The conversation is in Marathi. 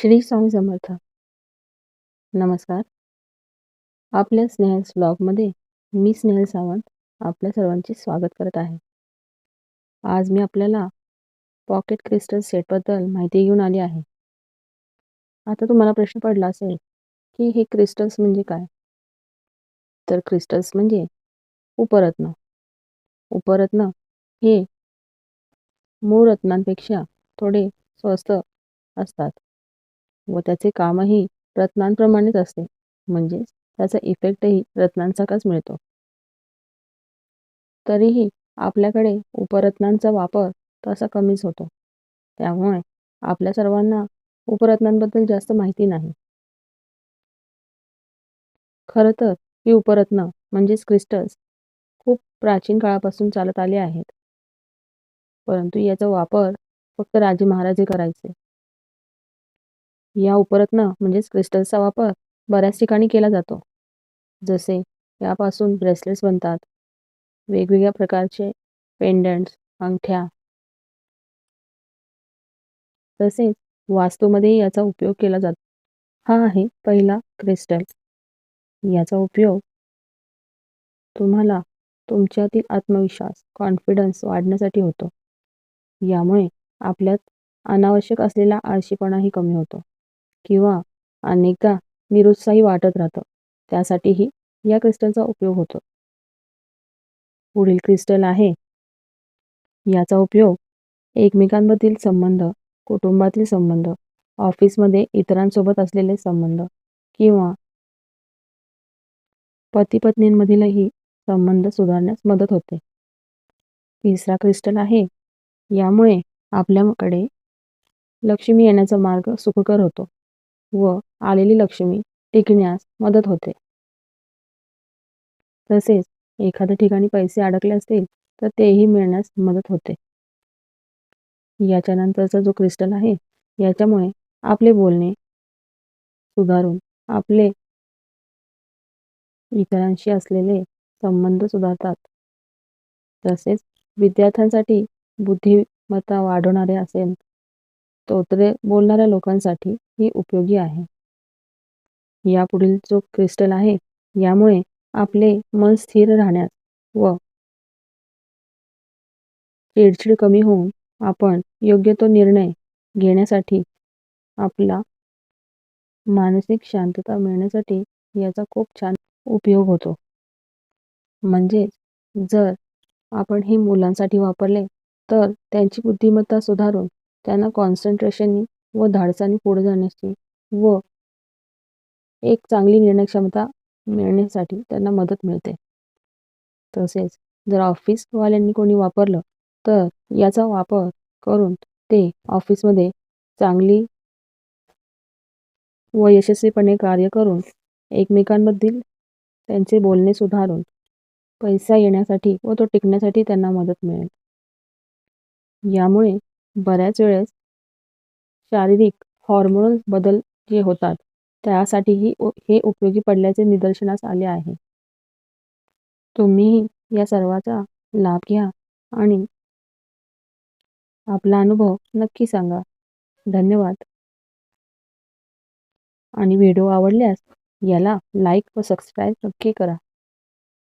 श्री स्वामी समर्थ. नमस्कार. आपल्या स्नेहल्स ब्लॉगमध्ये मी स्नेहल सावंत आपल्या सर्वांचे स्वागत करत आहे. आज मी आपल्याला पॉकेट क्रिस्टल सेटबद्दल माहिती घेऊन आली आहे. आता तुम्हाला प्रश्न पडला असेल की हे क्रिस्टल्स म्हणजे काय? तर क्रिस्टल्स म्हणजे उपरत्न. उपरत्न हे मूळ रत्नांपेक्षा थोडे स्वस्त असतात. व त्याचे कामही रत्नांप्रमाणेच असते. म्हणजेच त्याचा इफेक्टही रत्नांसारखाच मिळतो. तरीही आपल्याकडे उपरत्नांचा वापर तसा कमीच होतो. त्यामुळे आपल्या सर्वांना उपरत्नांबद्दल जास्त माहिती नाही. खरं तर ही उपरत्न म्हणजेच क्रिस्टल्स खूप प्राचीन काळापासून चालत आले आहेत. परंतु याचा वापर फक्त राजे महाराजे करायचे. या उपरत्न म्हणजेच क्रिस्टल्सचा वापर बऱ्याच ठिकाणी केला जातो. जसे यापासून ब्रेसलेट्स बनतात. वेगवेगळ्या प्रकारचे पेंडंट्स अंगठ्या. तसेच वास्तूमध्येही याचा उपयोग केला जातो. हा आहे पहिला क्रिस्टल. याचा उपयोग तुम्हाला तुमच्यातील आत्मविश्वास कॉन्फिडन्स वाढण्यासाठी होतो. यामुळे आपल्यात अनावश्यक असलेला आळशीपणाही कमी होतो. किंवा अनेकदा निरुत्साही वाटत राहतं. त्यासाठीही या क्रिस्टलचा उपयोग होतो. पुढील क्रिस्टल आहे. याचा उपयोग एकमेकांमधील संबंध कुटुंबातील संबंध ऑफिसमध्ये इतरांसोबत असलेले संबंध किंवा पती पत्नींमधीलही संबंध सुधारण्यास मदत होते. तिसरा क्रिस्टल आहे. यामुळे आपल्याकडे लक्ष्मी येण्याचा मार्ग सुखकर होतो. व आलेली लक्ष्मी टिकण्यास मदत होते. तसेच एखाद्या ठिकाणी पैसे अडकले असतील तर तेही मिळण्यास मदत होते. याच्यानंतरचा जो क्रिस्टल आहे याच्यामुळे आपले बोलणे सुधारून आपले इतरांशी असलेले संबंध सुधारतात. तसेच विद्यार्थ्यांसाठी बुद्धिमत्ता वाढवणारे असेल स्तोत्रे बोलणाऱ्या लोकांसाठी ही उपयोगी आहे. यापुढील जो क्रिस्टल आहे यामुळे आपले मन स्थिर राहण्यास व चिडचिड कमी होऊन आपण योग्य तो निर्णय घेण्यासाठी आपला मानसिक शांतता मिळण्यासाठी याचा खूप छान उपयोग होतो. म्हणजेच जर आपण हे मुलांसाठी वापरले तर त्यांची बुद्धिमत्ता सुधारून त्यांना कॉन्सन्ट्रेशननी व धाडसाने पुढे जाण्याची व एक चांगली निर्णय क्षमता मिळण्यासाठी त्यांना मदत मिळते. तसेच जर ऑफिसवाल्यांनी कोणी वापरलं तर याचा वापर करून ते ऑफिसमध्ये चांगली व यशस्वीपणे कार्य करून एकमेकांमधील त्यांचे बोलणे सुधारून पैसा येण्यासाठी व तो टिकण्यासाठी त्यांना मदत मिळेल. यामुळे बऱ्याच वेळेस शारीरिक हॉर्मोनल बदल जे होतात त्यासाठीही हे उपयोगी पडल्याचे निदर्शनास आले आहे. तुम्ही या सर्वाचा लाभ घ्या आणि आपला अनुभव नक्की सांगा. धन्यवाद. आणि व्हिडिओ आवडल्यास याला लाईक व सबस्क्राईब नक्की करा.